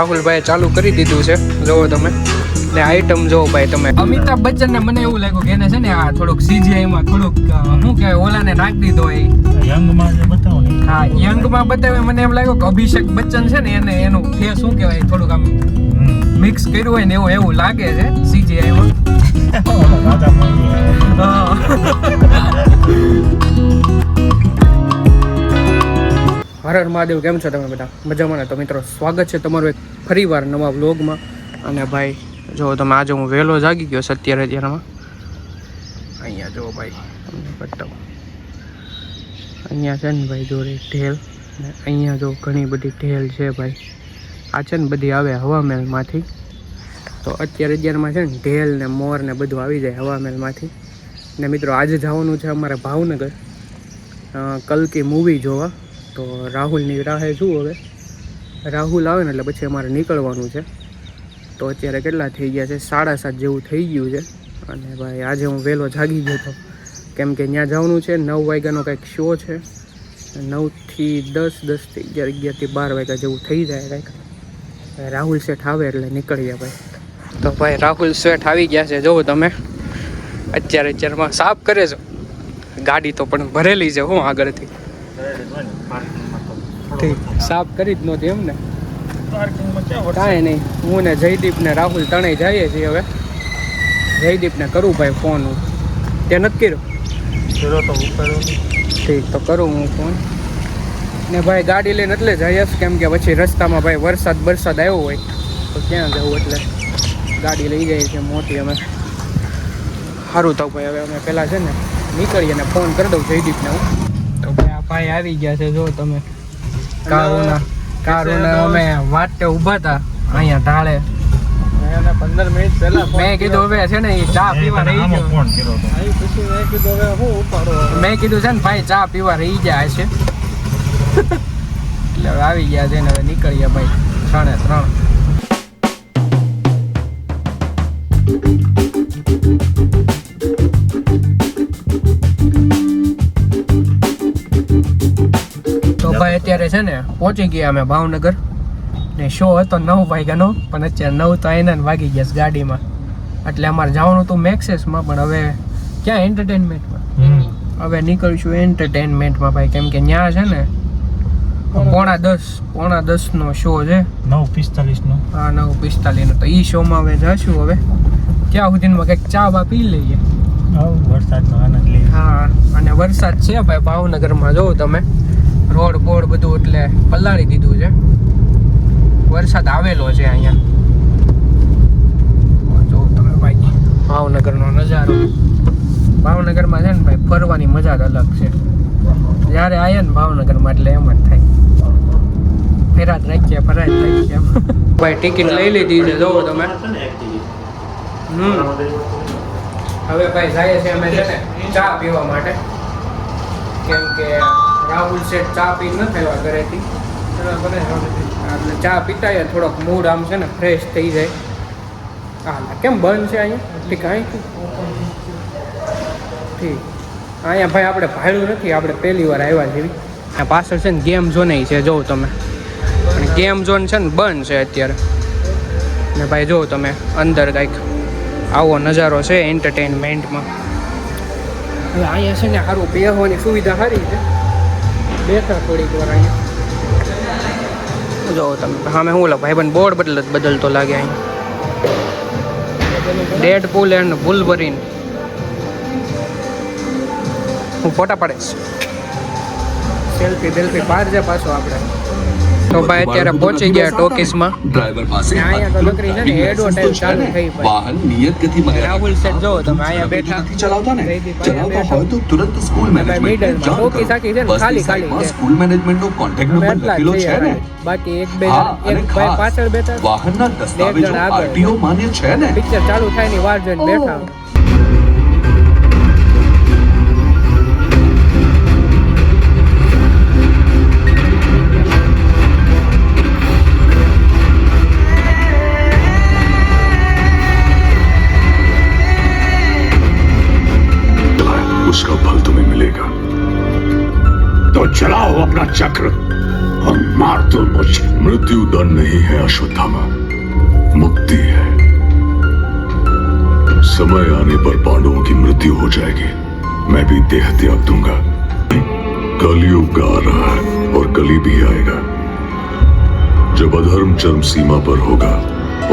રાહુલભાઈ ચાલુ કરી દીધું છે. જોવો તમે. ને આઈટમ જોવો ભાઈ તમે. અમિતાભ બચ્ચન ને મને એવું લાગ્યું કે એને છે ને આ થોડુંક સીજીઆઈ માં થોડુંક શું શું કહેવાય ઓલાને નાખી દીધો એ. યંગમાં જે બતાવો હા યંગમાં બતાવે મને એમ લાગ્યું કે અભિષેક બચ્ચન છે ને એને એનું ફેસ શું કહેવાય થોડુંક આમ મિક્સ કર્યું હોય ને એવું એવું લાગે છે સીજીઆઈ માં. હર મહાદેવ, કેમ છો તમે બધા? મજામાં ને? તો મિત્રો, સ્વાગત છે તમારું એક ફરીવાર નવા વ્લોગમાં. અને ભાઈ, જો તમે આજે હું વહેલો જાગી ગયો છે અત્યારે અત્યારમાં અહીંયા જો ભાઈ, તમને બતાવું. અહીંયા છે ને ભાઈ જોડે ઢેલ. ને અહીંયા જો ઘણી બધી ઢેલ છે ભાઈ. આ છે ને બધી આવે હવામેલમાંથી તો અત્યારે અત્યારમાં છે ને ઢેલ ને મોર ને બધું આવી જાય હવામેલમાંથી ને મિત્રો, આજે જવાનું છે અમારે ભાવનગર. કલ્કી મૂવી જોવા. તો રાહુલની રાહે શું હવે? રાહુલ આવે ને એટલે પછી અમારે નીકળવાનું છે. તો અત્યારે કેટલા થઈ ગયા છે? સાડા સાત જેવું થઈ ગયું છે. અને ભાઈ, આજે હું વહેલો જાગી ગયો હતો. કેમ કે ત્યાં જવાનું છે, નવ વાગ્યાનો કંઈક શો છે. નવથી દસ દસથી અગિયાર અગિયારથી બાર વાગ્યા જેવું થઈ જાય કંઈક. રાહુલ શેઠ આવે એટલે નીકળીએ ભાઈ. તો ભાઈ, રાહુલ શેઠ આવી ગયા છે. જોવો તમે. અત્યારે અત્યારમાં સાફ કરે છે. ગાડી તો પણ ભરેલી છે હું આગળથી. ઠીક સાફ કરી જ નહોતી એમ ને કાંઈ નહીં. હું ને જયદીપ ને રાહુલ ત્રણેય જઈએ છીએ હવે. જયદીપને કરું ભાઈ ફોન હું. તે નથી કર્યો? ઠીક, તો કરું હું ફોન ને ભાઈ ગાડી લઈને એટલે જઈએ જ કેમ કે પછી રસ્તામાં ભાઈ વરસાદ વરસાદ આવ્યો હોય, તો ક્યાં જવું એટલે? ગાડી લઈ જઈએ છીએ મોટી અમે. સારું તો ભાઈ, હવે અમે પહેલાં છે ને નીકળીએ ને ફોન કરી દઉં જયદીપને હું. તો ભાઈ આ ભાઈ આવી ગયા છે, જો તમે. કારુના કારુના અમે વાટે ઊભા હતા અહીંયા ઢાળે. પંદર મિનિટ પહેલા મેં કીધું હવે છે ને ઈ ચા પીવા રહી ગયો. ફોન કર્યો મેં કીધું હવે હું ઉપાડો મેં કીધું છે ને ભાઈ ચા પીવા રહી જાય છે. એટલે હવે આવી ગયા છે ને હવે નીકળીએ ભાઈ ત્રણે ત્રણ. અત્યારે છે ને પહોંચી ગયા અમે ભાવનગર. ને શો હતો નવ વાગ્યાનો પણ અત્યારે નવ તો એને વાગી ગયા ગાડીમાં. એટલે અમારે જવાનું હતું મેક્સેસમાં પણ હવે ક્યાં એન્ટરટેનમેન્ટમાં. હવે નીકળીશું એન્ટરટેનમેન્ટમાં ભાઈ કેમ કે ત્યાં છે ને પોણા દસ પોણા દસનો શો છે. નવ પિસ્તાલીસ નો હા નવ પિસ્તાલીસનો. તો એ શોમાં હવે જશું હવે. ત્યાં સુધીમાં કંઈક ચા બા પી લઈએ. વરસાદનો આનંદ લઈ હા અને વરસાદ છે ભાઈ ભાવનગરમાં જોવો તમે. રોડ બોડ બધું એટલે પલાળી દીધું છે. વરસાદ આવેલો છે અહીંયા. જો તમે ભાઈ ભાવનગરનો નજારો. ભાવનગરમાં છે ને ભાઈ ફરવાની મજા જ અલગ છે. જ્યારે આયા ને ભાવનગરમાં એટલે એમ જ થાય. ફેરાત રાખીએ જ રાખીએ. ભાઈ ટિકિટ લઈ લીધી છે, જોવો તમે. હમ. હવે ભાઈ જાય છે અમે છે ને ચા પીવા માટે. કેમ કે રાહુલ શેઠ ચા પી ન થયો ઘરેથી. એટલે ચા પીતા થોડોક મૂડ આમ છે ને ફ્રેશ થઈ જાય. હા કેમ બંધ છે અહીંયા? ઠીક, અહીં ઠીક. અહીંયા ભાઈ આપણે ભાડું નથી, આપણે પહેલી વાર આવ્યા જેવી પાછળ છે ને ગેમ ઝોન છે જોઉં તમે. પણ ગેમ ઝોન છે ને બંધ છે અત્યારે. ને ભાઈ જોઉં તમે, અંદર કાંઈક આવો નજારો છે એન્ટરટેનમેન્ટમાં અહીંયા છે ને સારું પહેરવાની સુવિધા સારી છે. બેઠા થોડીક વાર અહીંયા. જો તમે સામે હું લો ભાઈ બંધ બોર્ડ બદલ બદલતો લાગે અહીંયા ડેડ પુલ એન્ડ બુલબરીન હું ફોટા પાડીશ. સેલ્ફી બેલ્ફી બહાર છે પાછો આપણે. તો ભાઈ અત્યારે પહોંચી ગયા ટોકીસમાં. ડ્રાઈવર પાસે વાહન નિયત ગતિ મર્યાદા રાહુલ સેઠ જો તમે અહીંયા બેઠા. નથી ચલાવતા ને? ચલાવતા હોય તો તુરંત સ્કૂલ મેનેજમેન્ટમાં. સાકી છે ખાલી ખાલી સ્કૂલ મેનેજમેન્ટ નો કોન્ટેક્ટ નંબર લખેલો છે ને? બાકી એક બે એક ભાઈ પાછળ બેઠા વાહનના દસ્તાવેજો આરટીઓ માન્ય છે ને? પિક્ચર ચાલુ થાયની વાર જોઈને બેઠા. मिलेगा तो मार मार्तुलमुच मृत्यु दंड नहीं है, अश्वत्थामा। मुक्ति है। समय आने पर पांडवों की मृत्यु हो जाएगी। मैं भी देह त्याग दूँगा। कलयुग आ रहा है और कली भी आएगा। जब अधर्म चरम सीमा पर होगा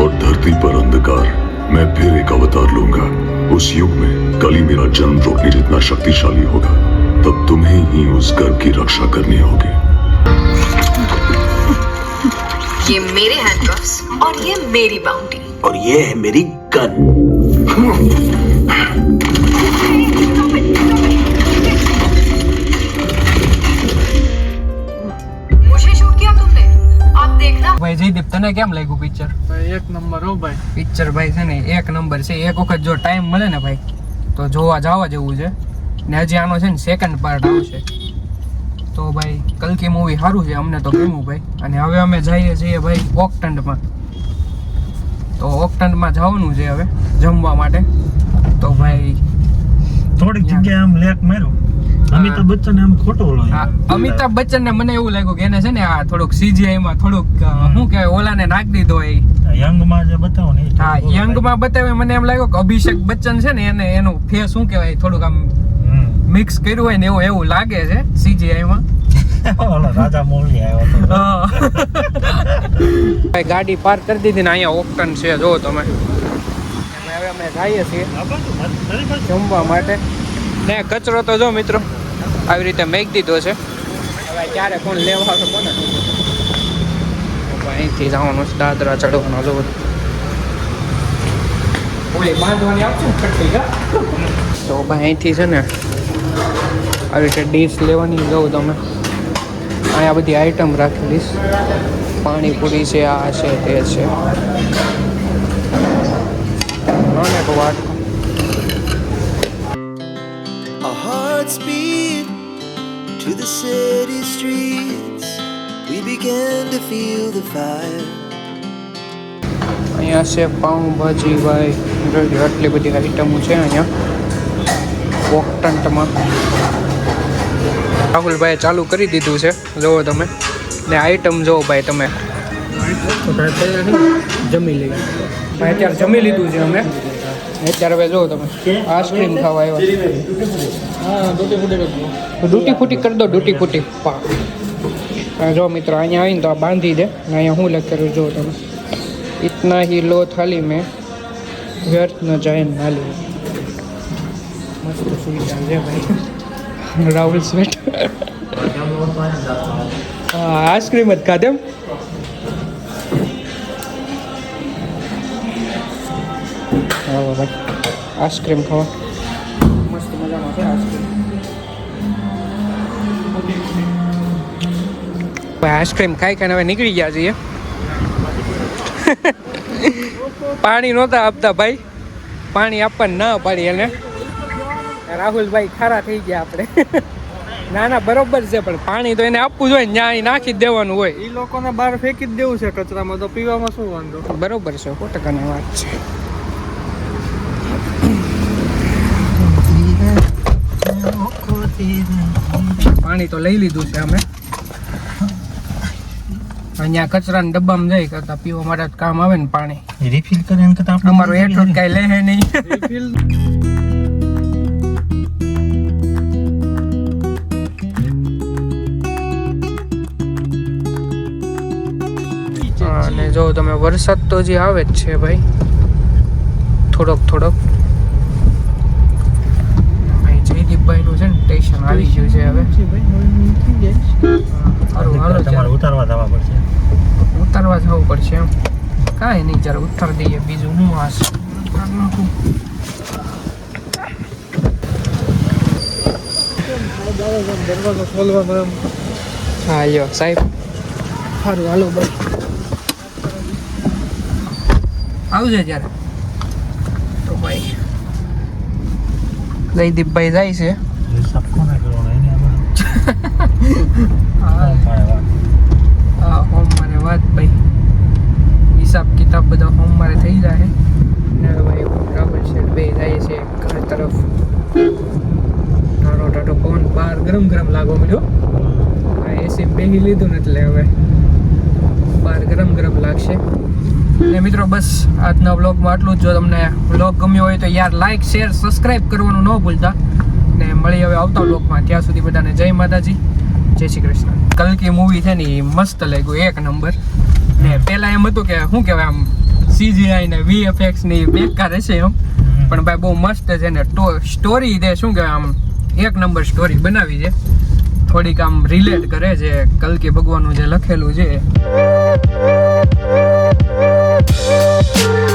और धरती पर अंधकार, मैं फिर एक अवतार लूँगा। उस युग में कली मेरा जन्म रोकने जितना शक्तिशाली होगा, तब तुम्हें ही उस घर की रक्षा करनी होगी। ये मेरे हैंडकफ्स और ये मेरी बाउंटी और ये है मेरी गन मुझे शूट किया तुमने आप देखना ભાઈ જયદીપ તને કેમ લાગ્યું પિક્ચર એક નંબર હો ભાઈ પિક્ચર ભાઈ છે ને એક નંબર છે એક વખત જો ટાઈમ મળે ને ભાઈ તો જોવા જવા જેવું છે ને હજી આનો છે ને સેકન્ડ પાર્ટ આવશે તો ભાઈ કલકી મૂવી સારું છે અમને તો ગમ્યું ભાઈ. અને હવે અમે જઈએ છીએ ભાઈ ઓકટંડમાં તો ઓકટંડમાં જવાનું છે હવે જમવા માટે. તો ભાઈ થોડીક જગ્યાએ આમ લેક માર્યો. અમિતાભ બચ્ચન આમ ખોટો ઓલો અમિતાભ બચ્ચન ને મને એવું લાગ્યું કે એને છે ને આ થોડુંક સીજીઆઈ માં થોડુંક શું કહેવાય ઓલાને નાખી દીધો એ. યંગમાં જે બતાવો ને હા યંગમાં બતાવે મને એમ લાગ્યું કે અભિષેક બચ્ચન છે ને એને એનું ફેસ શું કહેવાય થોડુંક આમ. મિક્સ કર્યું હોય ને એવું એવું લાગે છે સીજીઆઈમાં માં. રાજા મૌલી આવ્યો હતો ભાઈ ગાડી પાર્ક કરી દીધી ને અહીંયા ઓપન છે જો તમે. હવે અમે જઈએ છીએ. જમવા માટે. ને કચરો તો જો મિત્રો આવી રીતે મેક દીધો છે. હવે ક્યારે કોણ લેવા આવે કોને? અહીંથી જવાનું છે દાદરા ચડવાનો જો ઓલી બાંધવાની આવશે ને કા તો ભાઈ અહીંથી છે ને આવી રીતે ડીશ લેવાની જાઓ તમે. અહીંયા બધી આઈટમ રાખેલી દઈશ. પાણીપુરી છે આ છે તે છે. અનેક વાટ Speed to the city streets. We began to feel the fire. અહીંયા છે પાઉંભાજી ભાઈ. આટલી બધી આઈટમો છે અહીંયા. વોકટન્ટમાં રાહુલભાઈએ ચાલુ કરી દીધું છે. જુઓ તમે. ને આઈટમ જુઓ ભાઈ તમે. જમી લઈએ. ભાઈ અત્યારે જમી લીધું છે અમે. અત્યારે હવે જુઓ તમે. આઈસ્ક્રીમ ખાવા આવ્યા. ડૂટી ફૂટી કરી દો. ડૂટી ફૂટી જો મિત્રો અહીંયા આવીને તો આ બાંધી દે. ને અહીંયા હું લખેલું જુઓ તમે. ઇતના હી લો થાલી મેં. વ્યર્થ ન જાય નાલી મસ્ત સુવિધા છે ભાઈ. રાહુલ સ્વીટ આઈસ્ક્રીમ જ ખાધેમ આઈસ્ક્રીમ ખાવા મસ્ત આઈસ્ક્રીમ ખાઈ ખાઈને હવે નીકળી ગયા છીએ. પાણી નહોતા આપતા ભાઈ. પાણી આપવા ના પાડી એને. રાહુલભાઈ ખારા થઈ ગયા આપણે. ના ના બરોબર છે પણ પાણી તો એને આપવું જોઈએ ત્યાં નાખી જ દેવાનું હોય. એ લોકોને બહાર ફેંકી જ દેવું છે કચરામાં તો પીવામાં શું વાંધો? બરોબર છે સો ટકાની વાત છે. પાણી તો લઈ લીધું છે અમે. અહીંયા કચરાના ડબ્બામાં જઈ કરતા પીવા માટે જ કામ આવે ને પાણી. રિફિલ કરે એમ કરતા આપણે અમારું એટલું કઈ કાંઈ લે નહીં. રિફિલ જો તમે વરસાદ તો જે આવે જ છે ભાઈ. થોડોક થોડોક. અહીં જયદીપભાઈનું છે ને સ્ટેશન આવી ગયું છે હવે. સારું હાલો તમારે ઉતારવા જવા પડશે. ઉતારવા જવું પડશે એમ. કાંઈ નહીં ચાલો ઉતાર દઈએ બીજું હું આ ઉતાર નાખું. દરવાજો ખોલવાનો હા યો સાહેબ. સારું હાલો ભાઈ. આવજે જ્યારે. તો ભાઈ. જયદીપભાઈ જાય છે. હા. મારે વાત. ભાઈ. હિસાબ કિતાબ બધા સોમવારે થઈ જાય. ને ભાઈ બરાબર છે બે જાય છે ઘર તરફ. ટાટો ટાટો પવન બહાર ગરમ ગરમ લાગવા મળ્યો એસી બેહી લીધું ને એટલે હવે ગરમ ગરમ લાગશે. ને મિત્રો બસ આજના વ્લોગમાં આટલું જ. જો તમને વ્લોગ ગમ્યો હોય તો યાર લાઇક શેર સબસ્ક્રાઇબ કરવાનું ન ભૂલતા. ને મળી હવે આવતા વ્લોગમાં. ત્યાં સુધી બધાને જય માતાજી જય શ્રી કૃષ્ણ. કલકી મૂવી છે ને એ મસ્ત લાગ્યું એક નંબર. ને પહેલાં એમ હતું કે શું કહેવાય આમ સીજીઆઈ ને વીએફએક્સની બેકાર હશે એમ. પણ ભાઈ બહુ મસ્ત છે ને સ્ટોરી તે શું કહેવાય આમ એક નંબર સ્ટોરી બનાવી છે. થોડીક આમ રિલેટ કરે છે કલકી ભગવાનનું જે લખેલું છે. Oh, oh, oh,